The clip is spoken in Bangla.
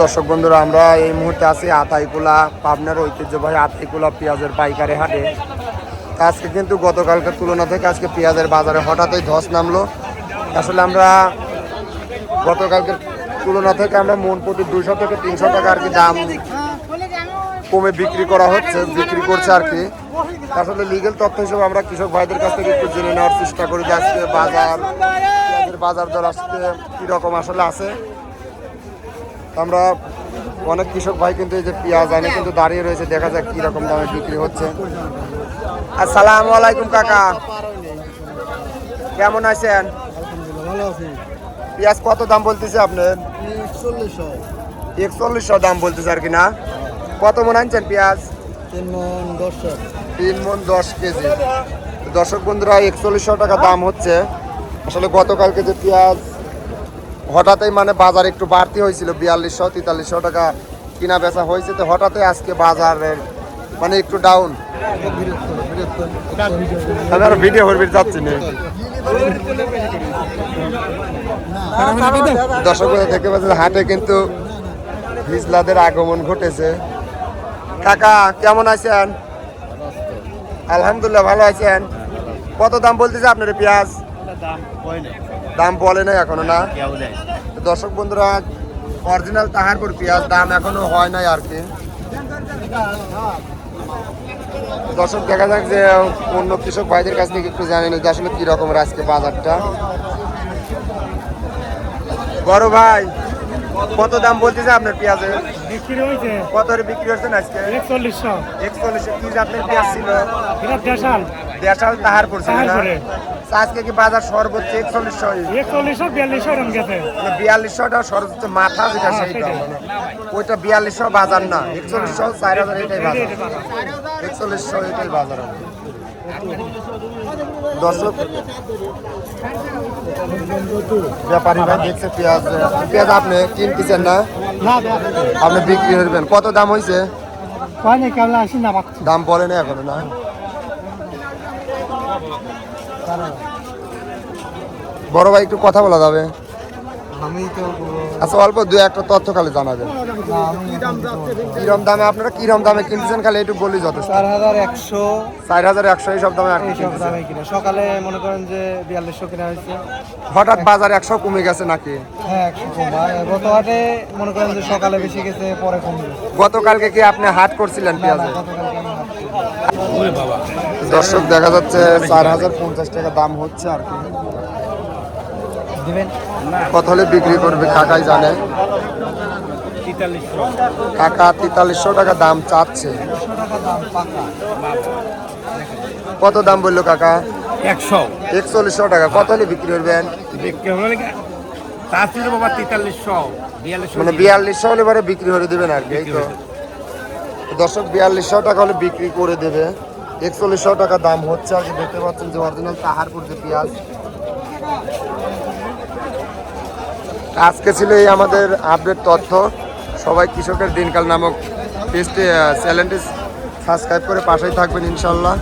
দর্শক বন্ধুরা, আমরা এই মুহূর্তে আছি আতাইকুলা, পাবনার ঐতিহ্যবাহী আতাইকুলা পেঁয়াজের পাইকারি হাটে। আজকে কিন্তু গতকালকার তুলনা থেকে আজকে পেঁয়াজের বাজারে হঠাৎই ধস নামলো। আসলে আমরা গতকালকের তুলনা থেকে আমরা মন প্রতি দুইশো থেকে তিনশো টাকা আর কি দাম কমে বিক্রি করা হচ্ছে, বিক্রি করছে আর কি। আসলে লিগেল তথ্য হিসেবে আমরা কৃষক ভাইদের কাছ থেকে একটু জেনে নেওয়ার চেষ্টা করি যে আজকে বাজার বাজার দর আজকে কীরকম আসলে আছে। আমরা অনেক কৃষক ভাই কিন্তু এই যে পেঁয়াজ আনে কিন্তু দাঁড়িয়ে রয়েছে দেখা যাক কীরকম দামে বিক্রি হচ্ছে। আসসালামু আলাইকুম কাকা। কেমন আছেন? পেঁয়াজ কত দাম বলতেছে আপনার চল্লিশশো একচল্লিশশো দাম বলতেছে আর কি না? কত মন আনছেন পেঁয়াজ? তিন মন তিন মন দশ কেজি। দর্শক বন্ধুরা একচল্লিশশো টাকা দাম হচ্ছে। আসলে গতকালকে যে পেঁয়াজ হঠাৎই মানে বাজার একটু বাড়তি হয়েছিল, বিয়াল্লিশশো, তেতাল্লিশশো টাকা কিনা বেচা হয়েছে। তো হঠাৎই আজকে বাজারের মানে একটু ডাউন আমি যাচ্ছি না। হাটে কিন্তু আগমন ঘটেছে। কাকা, কেমন আছেন? আলহামদুলিল্লাহ, ভালো আছেন? কত দাম বলতেছে আপনার পেঁয়াজ? বলে নাই এখনও না। দর্শক বন্ধুরা অরিজিনাল তাহারপুর পেঁয়াজ দাম এখনও হয় নাই আর কি। দর্শক দেখা যাক যে অন্য কৃষক ভাইদের কাছ থেকে একটু জানেন যে আসলে কিরকমের আজকে বাজারটা। বড় ভাই কত দাম বলতেছে আপনার পেঁয়াজের বিক্রি হয়েছে। কত করে বিক্রি হচ্ছেন আজকে? একচল্লিশশো। একচল্লিশে কি জাতের পেঁয়াজ ছিল? দেড়শাল তাহার পড়ছে। আজকে কি বাজার সর্বোচ্চ একচল্লিশশো? একচল্লিশশো বিয়াল্লিশশো এরকম গেছে। মানে বিয়াল্লিশশোটা সর্বোচ্চ মাথা যেটা হ্যাঁ, সেইটা। ওইটা বিয়াল্লিশশো বাজার না একচল্লিশশো চার হাজার এটাই বাজার। একচল্লিশশো এটাই বাজার দর্শক ব্যাপারী ভাই দেখছে পেঁয়াজ। পেঁয়াজ আপনি কিনতেছেন না? আপনি বিক্রি করবেন। কত দাম হয়েছে দাম বলে না এখনও না? বড় ভাই একটু কথা বলা যাবে। আমি তো আচ্ছা অল্প দু একটা তথ্য খালি জানাবেন। কিরম দামে আপনারা কিরম দামে কিনতেছেন খালি একটু বলি যথেষ্ট। চার হাজার একশো। চার হাজার একশো এইসব দামে কিনে। সকালে মনে করেন যে বিয়াল্লিশশো কিনা হয়েছে। হঠাৎ বাজার একশো কমে গেছে নাকি? হ্যাঁ একশো কমা। গত হাটে মনে করেন যে সকালে বেশি গেছে পরে কমে গতকালকে কি আপনি হাট করছিলেন পেঁয়াজে। দর্শক দেখা যাচ্ছে চার হাজার পঞ্চাশ টাকা দাম হচ্ছে আর কি। কত হলে বিক্রি করবে? কাকাই জানে। কাকা তেতাল্লিশশো টাকা দাম চাচ্ছে। কত দাম বলল কাকা? একশো। একচল্লিশশো টাকা। কত হলে বিক্রি করবেন? মানে বিয়াল্লিশশো হলে পরে বিক্রি করে দেবেন আর কি এই তো। দর্শক বিয়াল্লিশশো টাকা হলে বিক্রি করে দেবে। একচল্লিশশো টাকা দাম হচ্ছে আর কি দেখতে পাচ্ছেন যে অরিজিনাল তাহারপুর যে পেঁয়াজ। আজকে ছিল এই আমাদের আপডেট তথ্য। সবাই কৃষকের দিনকাল নামক পেজটি চ্যানেলটি সাবস্ক্রাইব করে পাশেই থাকবেন ইনশাল্লাহ।